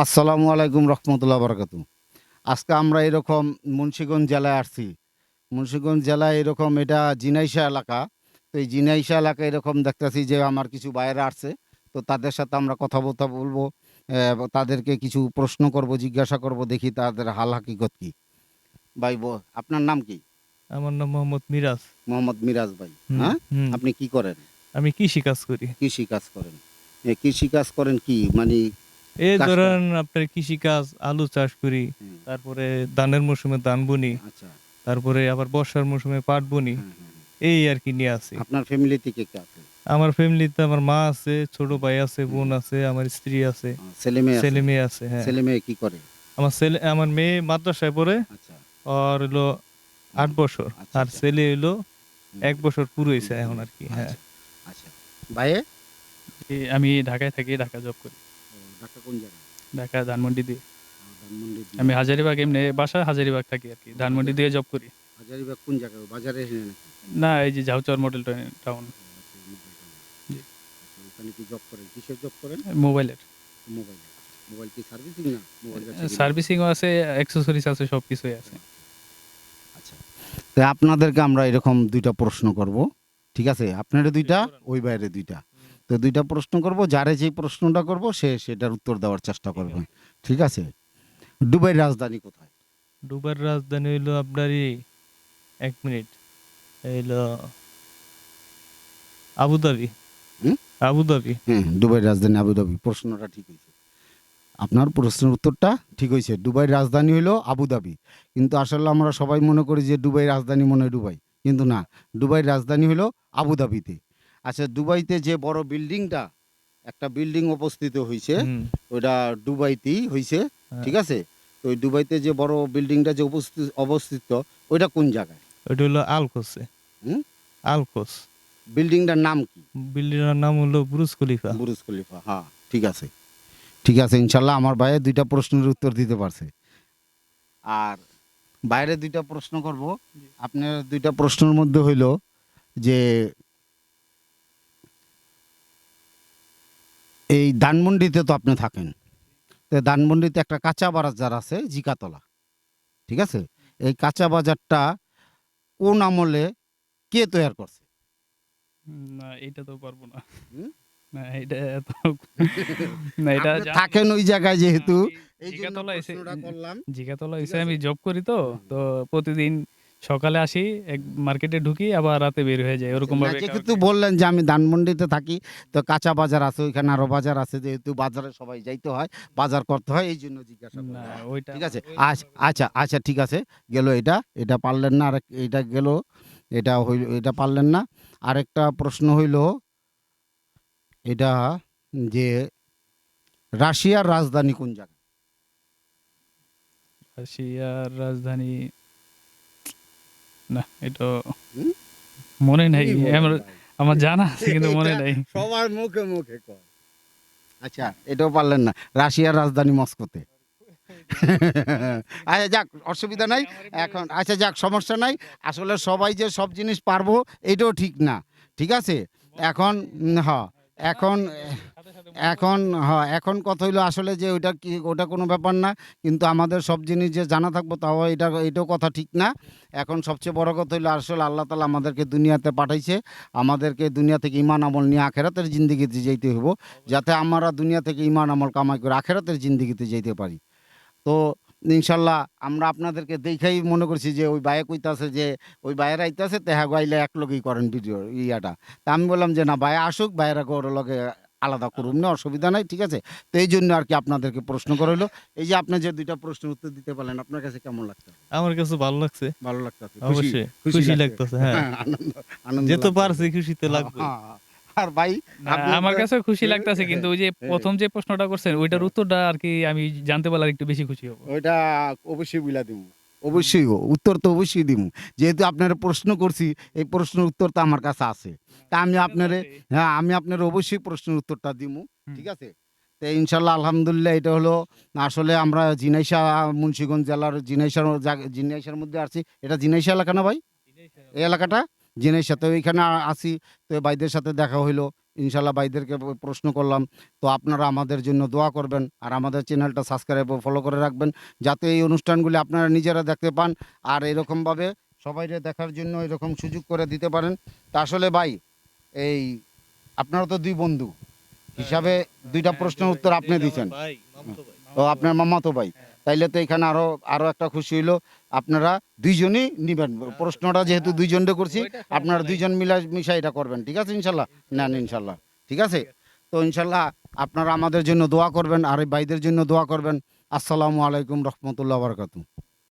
আসসালামু আলাইকুম রহমতুল্লাহ বরকাতু। আজকে আমরা এরকম মুন্সিগঞ্জ জেলায় আসছি। মুন্সিগঞ্জ জেলায় এরকম এটা জিনাইশা এলাকা। তো এই জিনাইশা এলাকা এরকম দেখতেছি যে আমার কিছু বাইরে আসছে। তো তাদের সাথে আমরা কথা বলতে বলব তাদেরকে কিছু প্রশ্ন করব জিজ্ঞাসা করব দেখি তাদের হাল হাকিকত কি। ভাই বো- আপনার নাম কি? আমার নাম মোহাম্মদ মিরাজ। মোহাম্মদ মিরাজ ভাই হ্যাঁ? আপনি কি করেন? আমি কৃষি কাজ করি। কৃষি কাজ করেন। কৃষি কাজ করেন কি? মানে এই ধরেন আপনার কৃষি কাজ আলু চাষ করি হুম, তারপরে ধানের মৌসুমে ধান বুনি আচ্ছা। তারপরে আবার বর্ষার মৌসুমে পাট বুনি। এই আর কি নিয়ে আছি। আপনার ফ্যামিলিতে কে কে আছে? আমার ফ্যামিলিতে আমার মা আছে ছোট ভাই আছে বোন আছে আমার স্ত্রী আছে আহ, ছেলে মেয়ে আছে? ছেলে মেয়ে আছে হ্যাঁ। ছেলে মেয়ে কি করে? আমার ছেলে আমার মেয়ে মাদ্রাসায় পড়ে আচ্ছা। আর হলো আট বছর আচ্ছা, আর আচ্ছা। ছেলে হলো হুম, এক বছর পুরো হয়েছে এখন আর কি হ্যাঁ। আচ্ছা, ভাইয়ে? আমি ঢাকায় থাকি ঢাকা জব করি। ঢাকা কোন জায়গায়? ঢাকা ধানমন্ডি দিয়ে। ধানমন্ডি দিয়ে। আমি হাজারিবাগ এমনি বাসা হাজারিবাগ থাকি আর কি ধানমন্ডি দিয়ে জব করি। হাজারিবাগ কোন জায়গায়? বাজারে না এই যে ঝাউচর মডেল টাউন ওখানে কি জব করেন? কিসের জব করেন? মোবাইলের। মোবাইল মোবাইল কি সার্ভিসিং না? মোবাইল আছে অ্যাক্সেসরিজ আছে সব কিছুই আছে। আচ্ছা। তো আপনাদেরকে আমরা এরকম দুইটা প্রশ্ন করব ঠিক আছে? আপনারা দুইটা ওই বাইরে দুইটা। তো দুইটা প্রশ্ন করব যারে যে প্রশ্নটা করব সে সেটার উত্তর দেওয়ার চেষ্টা করবে। ঠিক আছে? দুবাইয়ের রাজধানী কোথায়? দুবার রাজধানী হইল আপনার এই এক মিনিট হইল আবুধাবি হুম? আবুধাবি হ্যাঁ দুবাইয়ের রাজধানী আবুধাবি প্রশ্নটা ঠিক হয়েছে। আপনার প্রশ্নের উত্তরটা ঠিক হয়েছে। দুবাইয়ের রাজধানী হলো আবুধাবি কিন্তু আসলে আমরা সবাই মনে করি যে দুবাইয়ের রাজধানী মনে হয় দুবাই। কিন্তু না দুবাইয়ের রাজধানী হলো আবুধাবিতে আচ্ছা দুবাইতে যে বড় বিল্ডিংটা একটা বিল্ডিং অবস্থিত হয়েছে ওইটা দুবাইতেই হয়েছে হ্যাঁ। ঠিক আছে? তো ওই দুবাইতে যে বড় বিল্ডিংটা যে উপস্থিত অবস্থিত ওইটা কোন জায়গায়? ওইটা হলো আলকোসে হুম? আলকোস বিল্ডিংটার নাম কি? বিল্ডিংয়ের নাম হলো ব্রুজ খলিফা। বুরুজ খলিফা হ্যাঁ ঠিক আছে। ঠিক আছে ইনশাল্লাহ আমার ভাইয়ে দুইটা প্রশ্নের উত্তর দিতে পারছে। আর বাইরে দুইটা প্রশ্ন করব। আপনার দুইটা প্রশ্নের মধ্যে হইল যে এই ধানমন্ডিতে তো আপনি থাকেন। তো ধানমন্ডিতে একটা কাঁচা বাজার আছে জিকাতলা। ঠিক আছে? এই কাঁচা বাজারটা কোন আমলে কে তৈরি করছে? না এটা তো পারব না। না এটা তো না এটা থাকেন ওই জায়গায় যেহেতু। জিগাতলা এসে করলাম। জিগাতলা ঠিক এসে আমি জব করি তো তো প্রতিদিন সকালে আসি এক মার্কেটে ঢুকি আবার রাতে বের হয়ে যায় ওরকম ভাবে যেহেতু বললেন যে আমি ধানমন্ডিতে থাকি তো কাঁচা বাজার আছে ওইখানে আরও বাজার আছে যেহেতু বাজারে সবাই যাইতে হয় বাজার করতে হয় এই জন্য জিজ্ঞাসা ওইটা ঠিক আছে? আচ্ছা আচ্ছা আচ্ছা ঠিক আছে গেল এটা এটা পারলেন না আর এটা গেল এটা হইল এটা পারলেন না। আরেকটা প্রশ্ন হইল এটা যে রাশিয়ার রাজধানী কোন জায়গায়? রাশিয়ার রাজধানী না এটা মনে নাই আমার আমার জানা আছে কিন্তু মনে নাই। সবার মুখে মুখে কয়। আচ্ছা এটাও পারলেন না রাশিয়ার রাজধানী মস্কোতে। আচ্ছা যাক অসুবিধা নাই এখন আচ্ছা যাক সমস্যা নাই। আসলে সবাই যে সব জিনিস পারব এটাও ঠিক না। ঠিক আছে? এখন হ এখন এখন হ্যাঁ এখন কথা হইল আসলে যে ওইটা কি, ওটা কোনো ব্যাপার না। কিন্তু আমাদের সব জিনিস যে জানা থাকব তাও এটা, এটাও কথা ঠিক না। এখন সবচেয়ে বড় কথা হইল আসলে আল্লাহ তালা আমাদেরকে দুনিয়াতে পাঠাইছে। আমাদেরকে দুনিয়া থেকে ইমান আমল নিয়ে আখেরাতের জিন্দিগিতে যেতে হইব। যাতে আমরা দুনিয়া থেকে ইমান আমল কামাই করে আখেরাতের জিন্দিগিতে যেতে পারি। তো ইনশাল্লাহ আমরা আপনাদেরকে দেখাই মনে করছি যে ওই বায়ে কইতাছে যে, ওই বায়ের আইতাছে তেহা গাইলে এক লগেই করেন ভিডিও, ইয়াটা। তা আমি বললাম যে, না বায়ে আসুক বায়েরা ওর লগে আলাদা করুন না অসুবিধা নাই ঠিক আছে? তো এই জন্য আর কি আপনাদেরকে প্রশ্ন করল এই যে আপনি যে দুইটা প্রশ্নের উত্তর দিতে পারলেন আপনার কাছে কেমন লাগতো আমার কাছে ভালো লাগছে। ভালো লাগতো অবশ্যই খুশি লাগতেছে হ্যাঁ। আনন্দ আনন্দ যেহেতু লাগতো। পারছি খুশিতে লাগবে। হ্যাঁ, হ্যাঁ। আর ভাই আমার কাছে খুশি লাগতেছে কিন্তু ওই যে প্রথম যে প্রশ্নটা করছেন ওইটার উত্তরটা আর কি আমি জানতে পারলে একটু বেশি খুশি হব। ওইটা অবশ্যই বিলা দিব। অবশ্যই উত্তর তো অবশ্যই দিব যেহেতু আপনার প্রশ্ন করছি এই প্রশ্নের উত্তর তো আমার কাছে আছে। তা আমি আপনার হ্যাঁ আমি আপনার অবশ্যই প্রশ্নের উত্তরটা দিব ঠিক আছে? তো ইনশাল্লাহ আলহামদুলিল্লাহ এটা হলো আসলে আমরা জিনাইশা মুন্সিগঞ্জ জেলার জিনাইশার জিনাইশার মধ্যে আছি এটা জিনাইশা এলাকা না ভাই? এই এলাকাটা? জিনাইশা তো ওইখানে আসি। তো ভাইদের সাথে দেখা হইল। ইনশাল্লাহ ভাইদেরকে প্রশ্ন করলাম। তো আপনারা আমাদের জন্য দোয়া করবেন আর আমাদের চ্যানেলটা সাবস্ক্রাইব ও ফলো করে রাখবেন যাতে এই অনুষ্ঠানগুলি আপনারা নিজেরা দেখতে পান আর এরকমভাবে সবাইকে দেখার জন্য এরকম সুযোগ করে দিতে পারেন। তা আসলে ভাই এই আপনারা তো দুই বন্ধু হিসাবে দুইটা প্রশ্নের উত্তর আপনি দিচ্ছেন। ও আপনার মামাতো ভাই। তাইলে তো এখানে আরও আরও একটা খুশি হইল। আপনারা দুইজনই নিবেন। প্রশ্নটা যেহেতু দুইজনটা করছি, আপনারা দুইজন মিলা, মিশা এটা করবেন, ঠিক আছে ইনশাল্লাহ? নেন ইনশাল্লাহ, ঠিক আছে? তো ইনশাল্লাহ আপনারা আমাদের জন্য দোয়া করবেন, আর এই ভাইদের জন্য দোয়া করবেন। আসসালামু আলাইকুম রহমতুল্লাহ বারকাতু